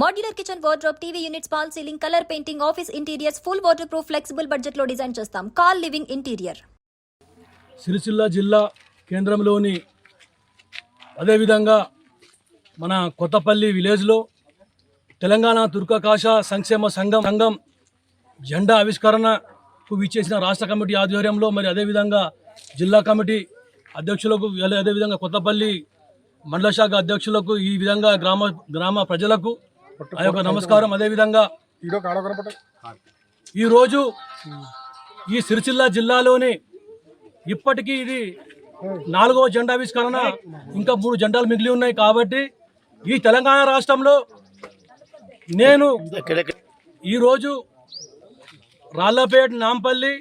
Modular kitchen wardrobe TV units false ceiling colour painting office interiors full waterproof flexible బడ్జెట్లో design చేస్తాం. Call living interior Sircilla జిల్లా కేంద్రంలోని అదేవిధంగా మన కొత్తపల్లి విలేజ్లో తెలంగాణ తుర్కాకాశ సంక్షేమ సంఘం సంఘం జెండా ఆవిష్కరణకు విచ్చేసిన రాష్ట్ర కమిటీ ఆధ్వర్యంలో మరి అదేవిధంగా జిల్లా కమిటీ అధ్యక్షులకు అదే- అదేవిధంగా కొత్తపల్లి మండల శాఖ అధ్యక్షులకు ఈ విధంగా గ్రామ గ్రామ ప్రజలకు ఆ యొక్క నమస్కారం అదేవిధంగా ఈరోజు ఈ సిరిసిల్ల జిల్లాలోని ఇప్పటికీ ఇది నాలుగవ జెండా ఆవిష్కరణ ఇంకా మూడు జెండాలు మిగిలి ఉన్నాయి కాబట్టి ఈ తెలంగాణ రాష్ట్రంలో నేను ఈరోజు రాళ్ళపేట నాంపల్లి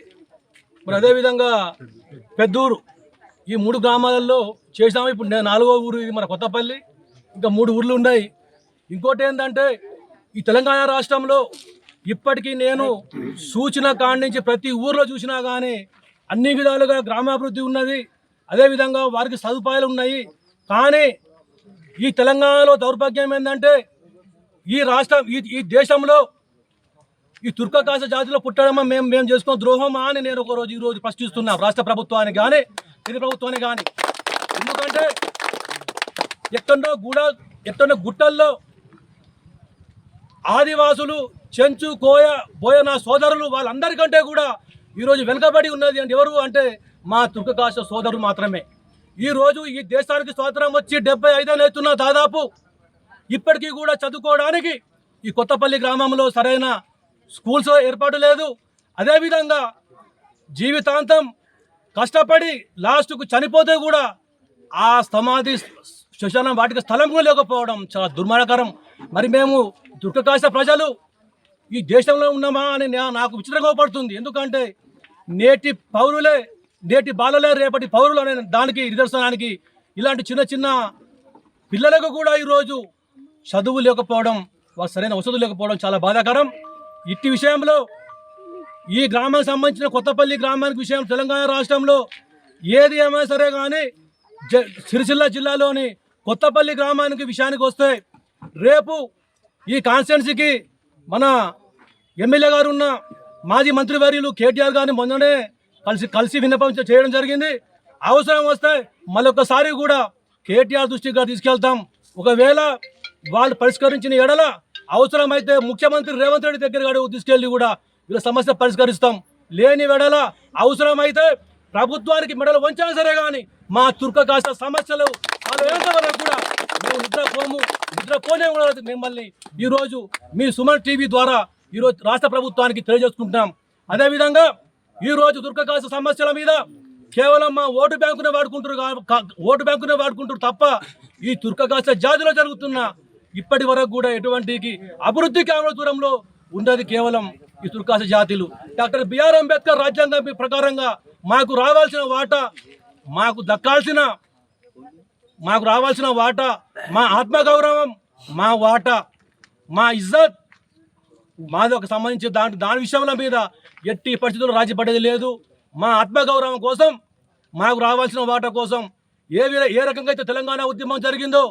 మరి అదేవిధంగా పెద్దూరు ఈ మూడు గ్రామాలలో చేసాము ఇప్పుడు నేను నాలుగో ఊరు ఇది మన కొత్తపల్లి. ఇంకా మూడు ఊర్లు ఉన్నాయి. ఇంకోటి ఏంటంటే ఈ తెలంగాణ రాష్ట్రంలో ఇప్పటికీ నేను సూచన కాడి నుంచి ప్రతి ఊర్లో చూసినా కానీ అన్ని విధాలుగా గ్రామాభివృద్ధి ఉన్నది. అదేవిధంగా వారికి సదుపాయాలు ఉన్నాయి. కానీ ఈ తెలంగాణలో దౌర్భాగ్యం ఏంటంటే ఈ రాష్ట్రం ఈ ఈ దేశంలో ఈ తుర్కకాశ జాతిలో పుట్టడమా మేము మేము చేసుకున్న ద్రోహమా అని నేను ఒక రోజు ఈ రాష్ట్ర ప్రభుత్వానికి కానీ కేంద్ర ప్రభుత్వానికి కానీ ఎందుకంటే ఎక్కడో గూడ ఎక్కడో గుట్టల్లో ఆదివాసులు చెంచు కోయ బోయ నా సోదరులు వాళ్ళందరికంటే కూడా ఈరోజు వెనుకబడి ఉన్నది అంటే ఎవరు అంటే మా తుర్కకాశ సోదరుడు మాత్రమే. ఈరోజు ఈ దేశానికి స్వాతంత్రం వచ్చి డెబ్బై ఐదేళ్ళు అవుతున్న దాదాపు ఇప్పటికీ కూడా చదువుకోవడానికి ఈ కొత్తపల్లి గ్రామంలో సరైన స్కూల్స్ ఏర్పాటు లేదు. అదేవిధంగా జీవితాంతం కష్టపడి లాస్ట్కు చనిపోతే కూడా ఆ సమాధి శ్మశానం వాటికి స్థలం కూడా లేకపోవడం చాలా దుర్మార్గకరం. మరి మేము దుర్గకాశ ప్రజలు ఈ దేశంలో ఉన్నామా అని నాకు విచిత్రంగా పడుతుంది. ఎందుకంటే నేటి పౌరులే నేటి బాలలే రేపటి పౌరులు అనే దానికి నిదర్శనానికి ఇలాంటి చిన్న చిన్న పిల్లలకు కూడా ఈరోజు చదువు లేకపోవడం వారు సరైన వసతులు లేకపోవడం చాలా బాధాకరం. ఇట్టి విషయంలో ఈ గ్రామానికి సంబంధించిన కొత్తపల్లి గ్రామానికి విషయం తెలంగాణ రాష్ట్రంలో ఏది ఏమైనా సరే కానీ జ సిరిసిల్ల జిల్లాలోని కొత్తపల్లి గ్రామానికి విషయానికి వస్తే రేపు ఈ కాన్స్టిట్యున్సీకి మన ఎమ్మెల్యే గారు ఉన్న మాజీ మంత్రివర్యులు కేటీఆర్ గారిని మొన్ననే కలిసి కలిసి విన్నపం చేయడం జరిగింది. అవసరం వస్తే మళ్ళొకసారి కూడా కేటీఆర్ దృష్టికి కూడా తీసుకెళ్తాం. ఒకవేళ వాళ్ళు పరిష్కరించిన ఎడల అవసరమైతే ముఖ్యమంత్రి రేవంత్ రెడ్డి దగ్గర కూడా తీసుకెళ్ళి కూడా వీళ్ళ సమస్య పరిష్కరిస్తాం. లేని వెడల అవసరమైతే ప్రభుత్వానికి మెడలు వంచినా సరే కానీ మా తుర్కకాశ సమస్యలు అయ్యేంత వరకు కూడా మేము నిద్రపోము నిద్రపోనే కూడా మిమ్మల్ని. ఈరోజు మీ సుమన్ టీవీ ద్వారా ఈరోజు రాష్ట్ర ప్రభుత్వానికి తెలియజేసుకుంటున్నాం. అదేవిధంగా ఈరోజు దుర్గకాశ సమస్యల మీద కేవలం మా ఓటు బ్యాంకునే వాడుకుంటారు ఓటు బ్యాంకునే వాడుకుంటారు తప్ప ఈ దుర్గకాశ జాతిలో జరుగుతున్న ఇప్పటి వరకు కూడా ఎటువంటికి అభివృద్ధి ఆమె దూరంలో ఉన్నది కేవలం ఈ తుర్కాశ జాతులు. డాక్టర్ బిఆర్ అంబేద్కర్ రాజ్యాంగం ప్రకారంగా మాకు రావాల్సిన వాటా మాకు దక్కాల్సిన మాకు రావాల్సిన వాటా మా ఆత్మగౌరవం మా వాటా మా ఇజ్జత్ మాది ఒక సంబంధించి దాని దాని విషయంలో మీద ఎట్టి పరిస్థితుల్లో రాజీపడేది లేదు. మా ఆత్మగౌరవం కోసం మాకు రావాల్సిన వాటా కోసం ఏ విధ- ఏ రకంగా అయితే తెలంగాణ ఉద్యమం జరిగిందో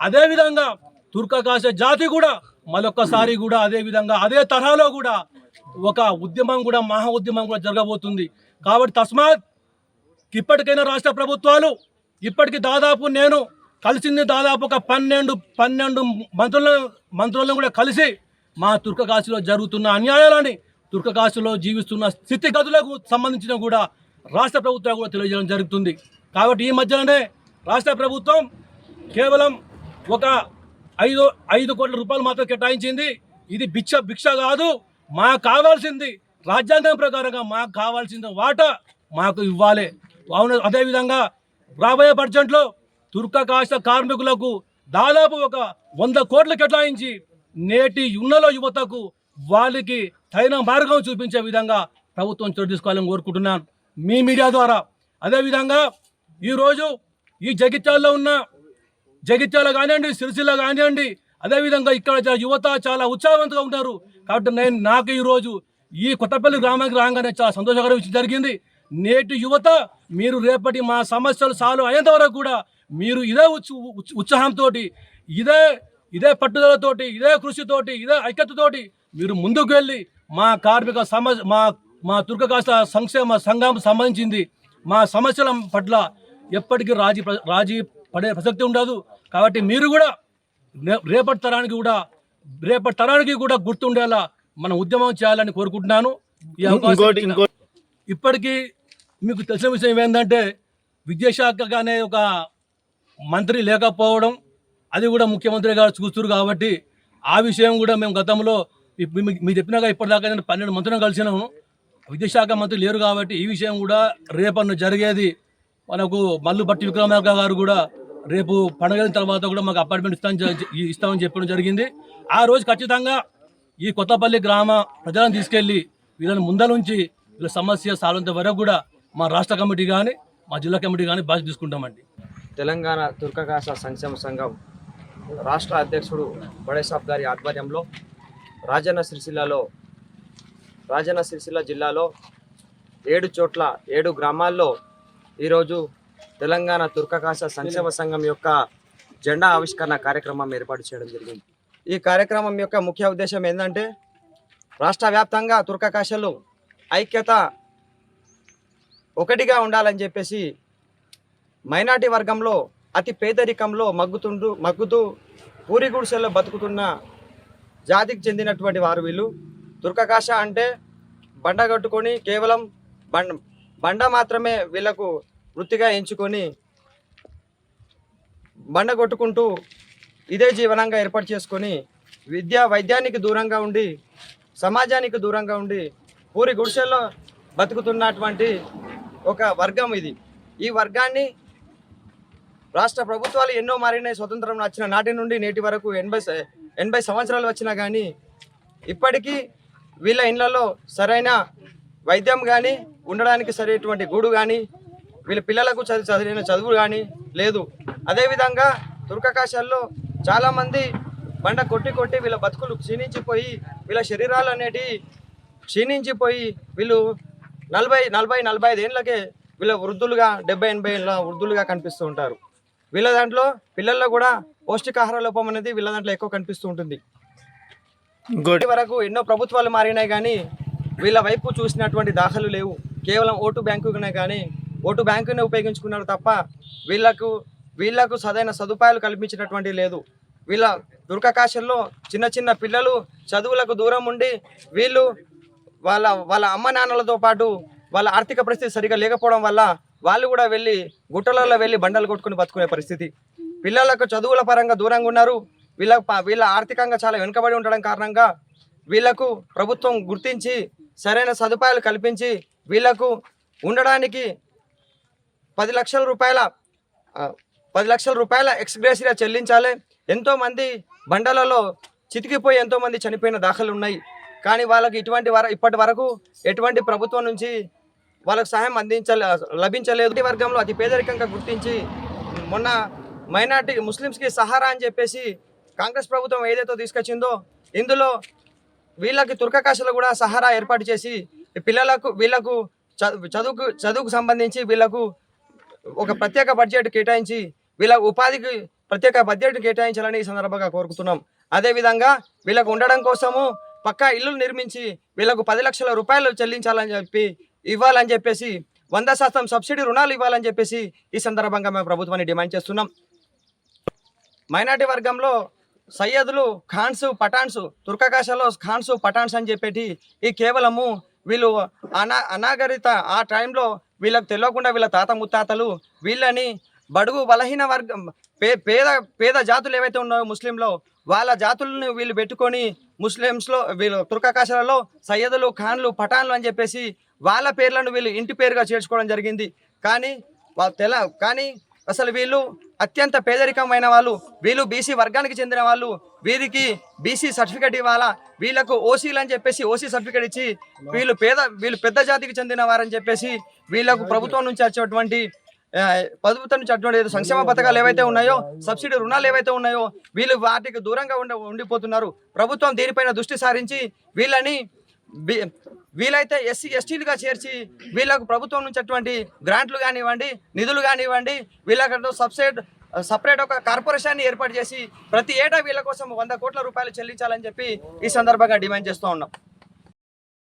అదేవిధంగా తుర్క కాసే జాతి కూడా మరొకసారి కూడా అదే విధంగా అదే తరహాలో కూడా ఒక ఉద్యమం కూడా మహా ఉద్యమం కూడా జరగబోతుంది. కాబట్టి తస్మాత్ ఇప్పటికైనా రాష్ట్ర ప్రభుత్వాలు ఇప్పటికి దాదాపు నేను కలిసింది దాదాపు ఒక పన్నెండు పన్నెండు మంత్రుల మంత్రులను కూడా కలిసి మా తుర్కకాశీలో జరుగుతున్న అన్యాయాలని తుర్కకాశీలో జీవిస్తున్న స్థితిగతులకు సంబంధించిన కూడా రాష్ట్ర ప్రభుత్వం కూడా తెలియజేయడం జరుగుతుంది. కాబట్టి ఈ మధ్యలోనే రాష్ట్ర ప్రభుత్వం కేవలం ఒక ఐదు ఐదు కోట్ల రూపాయలు మాత్రం కేటాయించింది. ఇది భిక్ష భిక్ష కాదు మాకు కావాల్సింది రాజ్యాంగం ప్రకారంగా మాకు కావాల్సిన వాటా మాకు ఇవ్వాలి. అవును అదేవిధంగా రాబోయే బడ్జెట్లో తుర్కకాశ కార్మికులకు దాదాపు ఒక వంద కోట్లు కేటాయించి నేటి యున్నలో యువతకు వాళ్ళకి తగిన మార్గం చూపించే విధంగా ప్రభుత్వం చోటు తీసుకోవాలని కోరుకుంటున్నాను. మీ మీడియా ద్వారా. అదేవిధంగా ఈరోజు ఈ జగిత్యాల్లో ఉన్న జగిత్యాల కానివ్వండి సిరిసిల్ల కానివ్వండి అదేవిధంగా ఇక్కడ యువత చాలా ఉత్సాహవంతంగా ఉంటారు కాబట్టి నేను నాకు ఈరోజు ఈ కొత్తపల్లి గ్రామానికి రాగానే చాలా సంతోషకరం జరిగింది. నేటి యువత మీరు రేపటి మా సమస్యలు సాల్వ్ అయ్యేంత వరకు కూడా మీరు ఇదే ఉత్స ఉత్సాహంతో ఇదే ఇదే పట్టుదలతోటి ఇదే కృషితోటి ఇదే ఐక్యతతోటి మీరు ముందుకు వెళ్ళి మా కార్మిక సమ మా మా తుర్కకాస్త సంక్షేమ సంఘం సంబంధించింది మా సమస్యల పట్ల ఎప్పటికీ రాజీ రాజీ పడే ప్రసక్తి ఉండదు. కాబట్టి మీరు కూడా రేపటి తరానికి కూడా రేపటి తరానికి కూడా గుర్తుండేలా మనం ఉద్యమం చేయాలని కోరుకుంటున్నాను. ఈ అవకాశం ఇప్పటికీ మీకు తెలిసిన విషయం ఏంటంటే విద్యాశాఖగానే ఒక మంత్రి లేకపోవడం అది కూడా ముఖ్యమంత్రి గారు చూస్తున్నారు కాబట్టి ఆ విషయం కూడా మేము గతంలో మీ- మీ- మీరు చెప్పినాక ఇప్పటిదాకా నేను పన్నెండు మంత్రులను కలిసినాము విద్యాశాఖ మంత్రి లేరు కాబట్టి ఈ విషయం కూడా రేపన్ను జరిగేది. మనకు మల్లు బట్టి విక్రమార్క గారు కూడా రేపు పండుగల తర్వాత కూడా మాకు అపార్ట్మెంట్ ఇస్తామని ఇస్తామని చెప్పడం జరిగింది. ఆ రోజు ఖచ్చితంగా ఈ కొత్తపల్లి గ్రామ ప్రజలను తీసుకెళ్ళి వీళ్ళని ముందలుంచి ఇలా సమస్య సాల్వంత వరకు కూడా మా రాష్ట్ర కమిటీ కానీ మా జిల్లా కమిటీ కానీ బాధ్యత తీసుకుంటామండి. తెలంగాణ తుర్కకాస సంక్షేమ సంఘం రాష్ట్ర అధ్యక్షుడు బడేసాబ్ గారి ఆధ్వర్యంలో రాజన్న సిరిసిల్లలో రాజన్న సిరిసిల్ల జిల్లాలో ఏడు చోట్ల ఏడు గ్రామాల్లో ఈరోజు తెలంగాణ తుర్కకాస సంక్షేమ సంఘం యొక్క జెండా ఆవిష్కరణ కార్యక్రమం ఏర్పాటు చేయడం జరిగింది. ఈ కార్యక్రమం యొక్క ముఖ్య ఉద్దేశం ఏంటంటే రాష్ట్ర వ్యాప్తంగా తుర్కకాశలు ఐక్యత ఒకటిగా ఉండాలని చెప్పేసి మైనార్టీ వర్గంలో అతి పేదరికంలో మగ్గుతుండు మగ్గుతూ పూరి గుడిసెల్లో బతుకుతున్న జాతికి చెందినటువంటి వారు వీళ్ళు. దుర్గకాశ అంటే బండ కట్టుకొని కేవలం బండ బండ మాత్రమే వీళ్ళకు వృత్తిగా ఎంచుకొని బండ కొట్టుకుంటూ ఇదే జీవనంగా ఏర్పాటు చేసుకొని విద్య వైద్యానికి దూరంగా ఉండి సమాజానికి దూరంగా ఉండి పూరి గుడిసెల్లో బతుకుతున్నటువంటి ఒక వర్గం ఇది. ఈ వర్గాన్ని రాష్ట్ర ప్రభుత్వాలు ఎన్నో మారినాయి స్వతంత్రం వచ్చిన నాటి నుండి నేటి వరకు ఎనభై ఎనభై సంవత్సరాలు వచ్చినా కానీ ఇప్పటికీ వీళ్ళ ఇళ్ళలో సరైన వైద్యం కానీ ఉండడానికి సరైనటువంటి గూడు కానీ వీళ్ళ పిల్లలకు చదివి చదివిన చదువు కానీ లేదు. అదేవిధంగా తుర్కకాశాల్లో చాలామంది బండ కొట్టి కొట్టి వీళ్ళ బతుకులు క్షీణించిపోయి వీళ్ళ శరీరాలు అనేటివి క్షీణించిపోయి వీళ్ళు నలభై నలభై నలభై ఐదు ఏళ్ళకే వీళ్ళ వృద్ధులుగా డెబ్బై ఎనభై ఏళ్ళ వృద్ధులుగా కనిపిస్తూ ఉంటారు. వీళ్ళ దాంట్లో పిల్లల్లో కూడా పౌష్టికాహార లోపం అనేది వీళ్ళ దాంట్లో ఎక్కువ కనిపిస్తూ ఉంటుంది. ఇంకోటి ఇప్పటి వరకు ఎన్నో ప్రభుత్వాలు మారినాయి కానీ వీళ్ళ వైపు చూసినటువంటి దాఖలు లేవు. కేవలం ఓటు బ్యాంకునే కానీ ఓటు బ్యాంకునే ఉపయోగించుకున్నారు తప్ప వీళ్ళకు వీళ్ళకు సరైన సదుపాయాలు కల్పించినటువంటి లేదు. వీళ్ళ దుర్గకాశంలో చిన్న చిన్న పిల్లలు చదువులకు దూరం ఉండి వీళ్ళు వాళ్ళ వాళ్ళ అమ్మ నాన్నలతో పాటు వాళ్ళ ఆర్థిక పరిస్థితి సరిగా లేకపోవడం వల్ల వాళ్ళు కూడా వెళ్ళి గుట్టలలో వెళ్ళి బండలు కొట్టుకుని బతుకునే పరిస్థితి. పిల్లలకు చదువుల పరంగా దూరంగా ఉన్నారు. వీళ్ళ ప- వీళ్ళ ఆర్థికంగా చాలా వెనుకబడి ఉండడం కారణంగా వీళ్ళకు ప్రభుత్వం గుర్తించి సరైన సదుపాయాలు కల్పించి వీళ్ళకు ఉండడానికి పది లక్షల రూపాయల పది లక్షల రూపాయల ఎక్స్గ్రేసియా చెల్లించాలి. ఎంతోమంది బండలలో చితికిపోయి ఎంతోమంది చనిపోయిన దాఖలు ఉన్నాయి. కానీ వాళ్ళకి ఇటువంటి వర ఇప్పటి వరకు ఎటువంటి ప్రభుత్వం నుంచి వాళ్ళకు సహాయం అందించలే లభించలేదు. ఈ వర్గంలో అతి పేదరికంగా గుర్తించి మొన్న మైనార్టీ ముస్లిమ్స్కి సహారా అని చెప్పేసి కాంగ్రెస్ ప్రభుత్వం ఏదైతే తీసుకొచ్చిందో ఇందులో వీళ్ళకి తుర్కకాశలు కూడా సహారా ఏర్పాటు చేసి పిల్లలకు వీళ్ళకు చదువుకు చదువుకు సంబంధించి వీళ్ళకు ఒక ప్రత్యేక బడ్జెట్ కేటాయించి వీళ్ళ ఉపాధికి ప్రత్యేక బడ్జెట్ కేటాయించాలని ఈ సందర్భంగా కోరుకుతున్నాం అదేవిధంగా వీళ్ళకు ఉండడం కోసము పక్కా ఇల్లులు నిర్మించి వీళ్ళకు పది లక్షల రూపాయలు చెల్లించాలని చెప్పి ఇవ్వాలని చెప్పేసి వంద శాతం సబ్సిడీ రుణాలు ఇవ్వాలని చెప్పేసి ఈ సందర్భంగా మేము ప్రభుత్వాన్ని డిమాండ్ చేస్తున్నాం. మైనార్టీ వర్గంలో సయ్యదులు ఖాన్స్ పఠాన్స్ తుర్కకాశలో ఖాన్స్ పఠాన్స్ అని చెప్పేటి ఈ కేవలము వీళ్ళు అనా అనాగరిత ఆ టైంలో వీళ్ళకు తెలియకుండా వీళ్ళ తాత ముత్తాతలు వీళ్ళని బడుగు బలహీన వర్గం పే పేద పేద జాతులు ఏవైతే ఉన్నాయో ముస్లింలో వాళ్ళ జాతులను వీళ్ళు పెట్టుకొని ముస్లిమ్స్లో వీళ్ళు తుర్కకాశాలలో సయ్యదులు ఖాన్లు పఠాన్లు అని చెప్పేసి వాళ్ళ పేర్లను వీళ్ళు ఇంటి పేరుగా చేర్చుకోవడం జరిగింది. కానీ వాళ్ళు తెల కానీ అసలు వీళ్ళు అత్యంత పేదరికమైన వాళ్ళు వీళ్ళు బీసీ వర్గానికి చెందిన వాళ్ళు వీరికి బీసీ సర్టిఫికేట్ ఇవ్వాలా వీళ్ళకు ఓసీలు అని చెప్పేసి ఓసీ సర్టిఫికేట్ ఇచ్చి వీళ్ళు పేద వీళ్ళు పెద్ద జాతికి చెందిన వారని చెప్పేసి వీళ్ళకు ప్రభుత్వం నుంచి వచ్చేటువంటి ప్రభుత్వం నుంచి అటువంటి ఏదో సంక్షేమ పథకాలు ఏవైతే ఉన్నాయో సబ్సిడీ రుణాలు ఏవైతే ఉన్నాయో వీళ్ళు వాటికి దూరంగా ఉండ ఉండిపోతున్నారు. ప్రభుత్వం దీనిపైన దృష్టి సారించి వీళ్ళని వీలైతే ఎస్సీ ఎస్టీలుగా చేర్చి వీళ్ళకు ప్రభుత్వం నుంచి అటువంటి గ్రాంట్లు కానివ్వండి నిధులు కానివ్వండి వీళ్ళకంటూ సబ్సిడీ సపరేట్ ఒక కార్పొరేషన్ ఏర్పాటు చేసి ప్రతి ఏటా వీళ్ళ కోసం వంద కోట్ల రూపాయలు చెల్లించాలని చెప్పి ఈ సందర్భంగా డిమాండ్ చేస్తూ ఉన్నాం.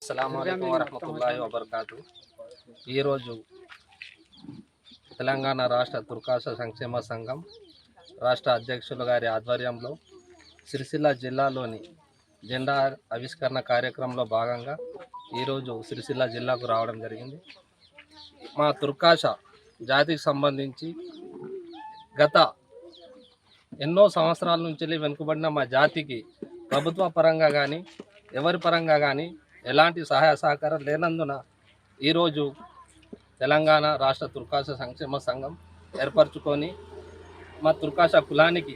అస్సలం వరహమతుల్లాహి వబర్కాతు. ఈరోజు తెలంగాణ రాష్ట్ర తుర్కాస సంక్షేమ సంఘం రాష్ట్ర అధ్యక్షులు గారి ఆధ్వర్యంలో సిరిసిల్ల జిల్లాలోని జెండా ఆవిష్కరణ కార్యక్రమంలో భాగంగా ఈరోజు సిరిసిల్ల జిల్లాకు రావడం జరిగింది. మా తుర్కాష జాతికి సంబంధించి గత ఎన్నో సంవత్సరాల నుంచి వెనుకబడిన మా జాతికి ప్రభుత్వ పరంగా కానీ ఎవరి పరంగా కానీ ఎలాంటి సహాయ సహకారం లేనందున ఈరోజు తెలంగాణ రాష్ట్ర తుర్కాష సంక్షేమ సంఘం ఏర్పరచుకొని మా తుర్కాష కులానికి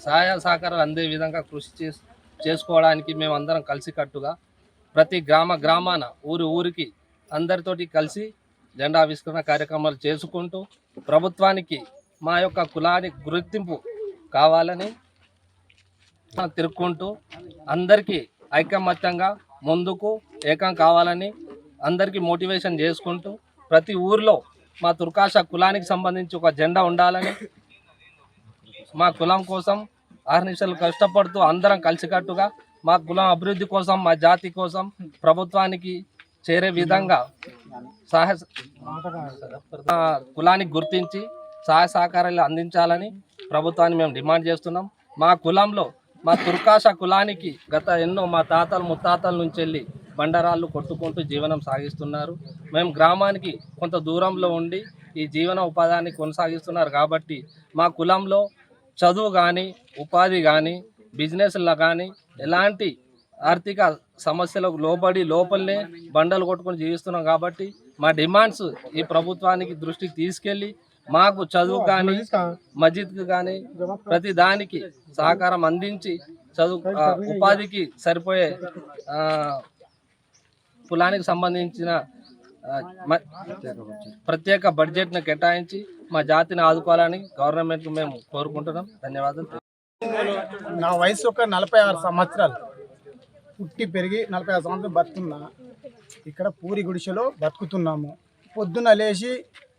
సహాయ సహకారాలు అందే విధంగా కృషి చేస్ చేసుకోవడానికి మేము అందరం కలిసికట్టుగా ప్రతి గ్రామ గ్రామాన ఊరి ఊరికి అందరితోటి కలిసి జెండా ఆవిష్కరణ కార్యక్రమాలు చేసుకుంటూ ప్రభుత్వానికి మా యొక్క కులానికి గుర్తింపు కావాలని తిరుక్కుంటూ అందరికీ ఐకమత్యంగా ముందుకు ఏకం కావాలని అందరికీ మోటివేషన్ చేసుకుంటూ ప్రతి ఊరిలో మా తుర్కాష కులానికి సంబంధించి ఒక జెండా ఉండాలని మా కులం కోసం ఆహర్నిశలు కష్టపడుతూ అందరం కలిసికట్టుగా మా కులం అభివృద్ధి కోసం మా జాతి కోసం ప్రభుత్వానికి చేరే విధంగా సహాయ కులానికి గుర్తించి సహాయ సహకారాలు అందించాలని ప్రభుత్వాన్ని మేము డిమాండ్ చేస్తున్నాం. మా కులంలో మా తుర్కాష కులానికి గత ఎన్నో మా తాతలు ముత్తాతల నుంచి వెళ్ళి బండరాళ్ళు కొట్టుకుంటూ జీవనం సాగిస్తున్నారు. మేము గ్రామానికి కొంత దూరంలో ఉండి ఈ జీవన ఉపాధిని కొనసాగిస్తున్నారు కాబట్టి మా కులంలో చదువు కానీ ఉపాధి కానీ బిజినెస్లో కానీ ఎలాంటి ఆర్థిక సమస్యలకు లోబడి లోపలనే బండలు కొట్టుకొని జీవిస్తున్నాం కాబట్టి మా డిమాండ్స్ ఈ ప్రభుత్వానికి దృష్టికి తీసుకెళ్ళి మాకు చదువు కానీ మస్జిద్కి కానీ ప్రతి దానికి సహకారం అందించి చదువు ఉపాధికి సరిపోయే కులానికి సంబంధించిన ప్రత్యేక బడ్జెట్ను కేటాయించి మా జాతిని ఆదుకోవాలని గవర్నమెంట్కి మేము కోరుకుంటున్నాం. ధన్యవాదాలు. నా వయసు ఒక నలభై ఆరు సంవత్సరాలు. పుట్టి పెరిగి నలభై ఆరు సంవత్సరాలు బతుకున్నా ఇక్కడ పూరి గుడిసెలో బతుకుతున్నాము. పొద్దున లేచి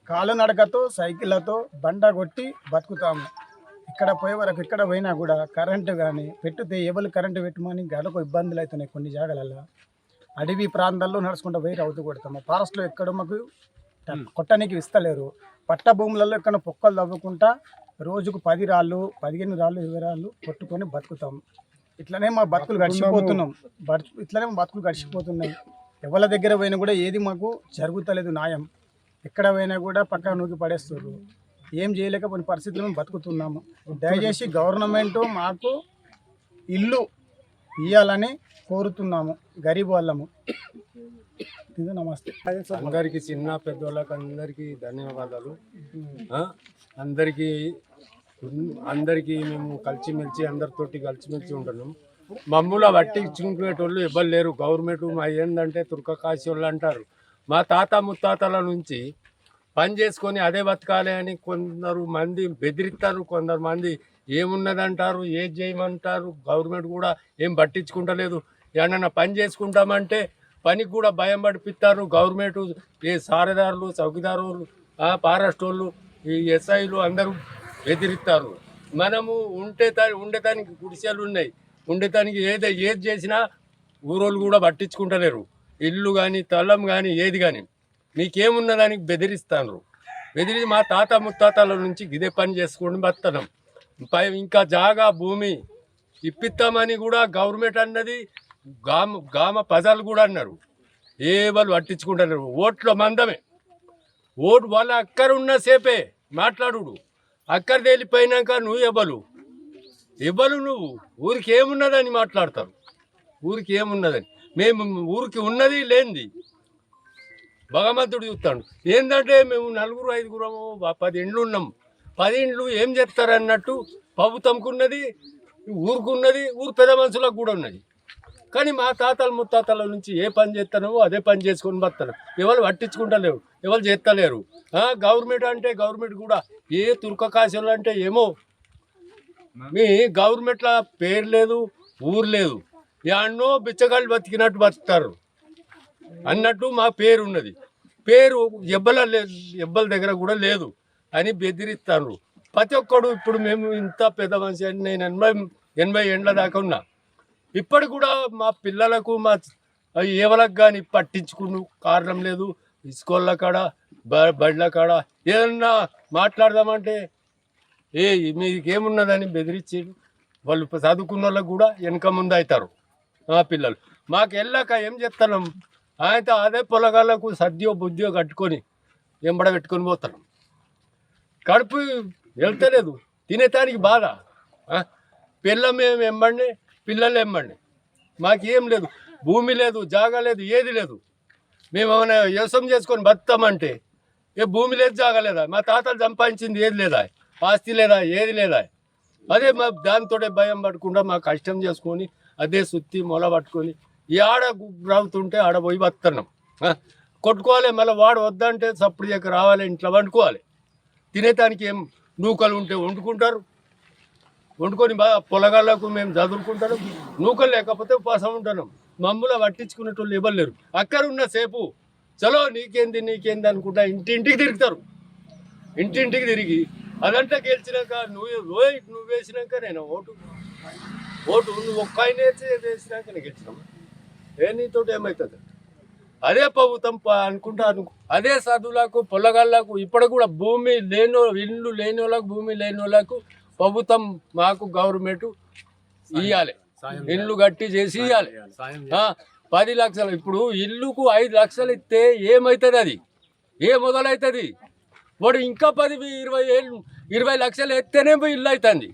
కాలు నడకతో సైకిళ్ళతో బండ కొట్టి బతుకుతాము. ఇక్కడ పోయే వరకు ఇక్కడ పోయినా కూడా కరెంటు కానీ పెట్టితే ఎవరు కరెంటు పెట్టమని గడకు ఇబ్బందులు అవుతున్నాయి కొన్ని జాగాలలో అడవి ప్రాంతాల్లో నడుచుకుంటూ పోయి రౌతు కొడతాము. ఫారెస్ట్లో ఎక్కడ మాకు కొట్టడానికి ఇస్తలేరు పట్ట భూములలో ఎక్కడ పొక్కలు తవ్వుకుంటా రోజుకు పది రాళ్ళు పదిహేను రాళ్ళు ఇరవై రాళ్ళు కొట్టుకొని బతుకుతాం ఇట్లనే మా బతుకులు గడిచిపోతున్నాం. బతు ఇట్లనే మా బతుకులు గడిచిపోతున్నాయి. ఎవరి దగ్గర పోయినా కూడా ఏది మాకు జరుగుతలేదు న్యాయం. ఎక్కడ పోయినా కూడా పక్క నూకి పడేస్తారు ఏం చేయలేకపోయిన పరిస్థితులు మేము బతుకుతున్నాము. దయచేసి గవర్నమెంట్ మాకు ఇల్లు ఇవ్వాలని కోరుతున్నాము గరీబ్ వాళ్ళము. ఇది నమస్తే. అందరికీ చిన్న పెద్దోళ్ళకి అందరికీ ధన్యవాదాలు. అందరికీ అందరికీ మేము కలిసిమెలిసి అందరితోటి కలిసిమెలిసి ఉంటున్నాం. మమ్మల్ని పట్టించుకునేటోళ్ళు ఎవ్వరు లేరు. గవర్నమెంట్ మా ఏంటంటే తుర్కకాశి వాళ్ళు అంటారు. మా తాత ముత్తాతల నుంచి పని చేసుకొని అదే బతకాలి అని కొందరు మంది బెదిరిస్తారు కొందరు మంది ఏమున్నదంటారు ఏది చేయమంటారు గవర్నమెంట్ కూడా ఏం పట్టించుకుంటలేదు. ఏమన్నా పని చేసుకుంటామంటే పనికి కూడా భయం పడిపిస్తారు గవర్నమెంట్ ఏ సారదారులు చౌకీదారులు ఫారెస్ట్ వాళ్ళు ఈ ఎస్ఐలు అందరూ బెదిరిస్తారు మనము ఉంటే ఉండేదానికి గుడిసెలు ఉన్నాయి ఉండేదానికి ఏదో ఏది చేసినా ఊరోళ్ళు కూడా పట్టించుకుంటలేరు. ఇల్లు కానీ తలం కానీ ఏది కానీ మీకేమున్నదానికి బెదిరిస్తాను బెదిరి మా తాత ముత్తాతల నుంచి ఇదే పని చేసుకుని బతనం పై ఇంకా జాగా భూమి ఇప్పిస్తామని కూడా గవర్నమెంట్ అన్నది గామ గామ ప్రజలు కూడా అన్నారు. ఏ వాళ్ళు పట్టించుకుంటారు ఓట్లో మందమే. ఓటు వాళ్ళ అక్కర ఉన్న సేపే మాట్లాడుడు. అక్కర తేలిపోయినాక నువ్వు ఇవ్వలు ఇవ్వలు నువ్వు? ఊరికి ఏమున్నదని మాట్లాడతారు. ఊరికి ఏమున్నదని మేము ఊరికి ఉన్నది లేనిది. భగవంతుడు చూస్తాడు. ఏంటంటే మేము నలుగురు ఐదుగురము పది ఇండ్లు ఉన్నాం. పది ఇండ్లు ఏం చేస్తారన్నట్టు ప్రభుత్వంకున్నది ఊరుకున్నది ఊరు పెద్ద మనుషులకు కూడా ఉన్నది. కానీ మా తాతల ముత్తాతల నుంచి ఏ పని చేస్తానో అదే పని చేసుకొని బతాను ఎవరు పట్టించుకుంటలేరు ఎవరు చేస్తలేరు. గవర్నమెంట్ అంటే గవర్నమెంట్ కూడా ఏ తుర్కకాశలు అంటే ఏమో. మీ గవర్నమెంట్ల పేరు లేదు ఊరు లేదు. ఎన్నో బిచ్చగాళ్ళు బతికినట్టు బతుకుతారు. అన్నట్టు మా పేరు ఉన్నది పేరు ఎబ్బల ఎబ్బల దగ్గర కూడా లేదు అని బెదిరిస్తారు ప్రతి ఒక్కడు ఇప్పుడు మేము ఇంత పెద్ద మనిషి అని నేను ఎనభై ఎనభై ఏండ్ల దాకా ఉన్నా. ఇప్పటి కూడా మా పిల్లలకు మా ఏవలకు కానీ పట్టించుకున్న కారణం లేదు. ఇసుకోళ్ళ కాడ బ- బళ్ళ కాడ ఏదన్నా మాట్లాడదామంటే ఏ మీకేమున్నదని బెదిరించి వాళ్ళు చదువుకున్న వాళ్ళకు కూడా వెనక ముందు అవుతారు మా పిల్లలు. మాకు వెళ్ళాక ఏం చెప్తున్నాం ఆయనతో అదే పొలగాళ్ళకు సద్యో బుద్ధియో కట్టుకొని ఎంబడ పెట్టుకొని పోతున్నాం. కడుపు వెళ్తలేదు. తినేటానికి బాధ. ఆ? పిల్ల మేము ఎంబండి పిల్లలు ఎంబండి మాకేం లేదు. భూమి లేదు జాగా లేదు ఏది లేదు. మేము ఏమైనా వ్యవసాయం చేసుకొని బతుతామంటే ఏ భూమి లేదు జాగా లేదా? మా తాతలు సంపాదించింది ఏది లేదా? ఆస్తి లేదా ఏది లేదా? అదే మా దానితోటే భయం పడకుండా మా కష్టం చేసుకొని అదే సుత్తి మొల పట్టుకొని ఆడ రావుతుంటే ఆడ పోయి బతున్నాం కొట్టుకోవాలి మళ్ళీ వాడు వద్దంటే సప్పుడు దగ్గర రావాలి ఇంట్లో వండుకోవాలి. తినేదానికి ఏం నూకలు ఉంటే వండుకుంటారు. వండుకొని బాగా పొలగాళ్ళకు మేము చదువుకుంటాం నూకలు లేకపోతే ఉపాసం ఉంటాం మమ్మల్ని పట్టించుకునేటోళ్ళు ఇవ్వలేరు అక్కడ ఉన్న సేపు చలో నీకేంది నీకేంది అనుకుంటా ఇంటింటికి తిరుగుతారు. ఇంటింటికి తిరిగి అదంతా గెలిచినాక నువ్వు నువ్వే నువ్వు వేసినాక నేను ఓటు. ఓటు నువ్వు ఒక్క ఆయన వేసి వేసినాక గెలిచినాం. ఏ నీతో ఏమవుతుంది అదే ప్రభుత్వం ప- అనుకుంటా అనుకో అదే చదువులకు పొలగాళ్ళకు ఇప్పుడు కూడా భూమి లేని ఇల్లు లేని వాళ్ళకు భూమి లేని వాళ్ళకు ప్రభుత్వం మాకు గవర్నమెంట్ ఇవ్వాలి ఇల్లు కట్టి చేసి ఇవ్వాలి పది లక్షలు. ఇప్పుడు ఇల్లుకు ఐదు లక్షలు ఇస్తే ఏమవుతుంది అది? ఏ మొదలవుతుంది వాడు ఇంకా పది ఇరవై ఏళ్ళు ఇరవై లక్షలు ఎత్తేనే ఇల్లు అవుతుంది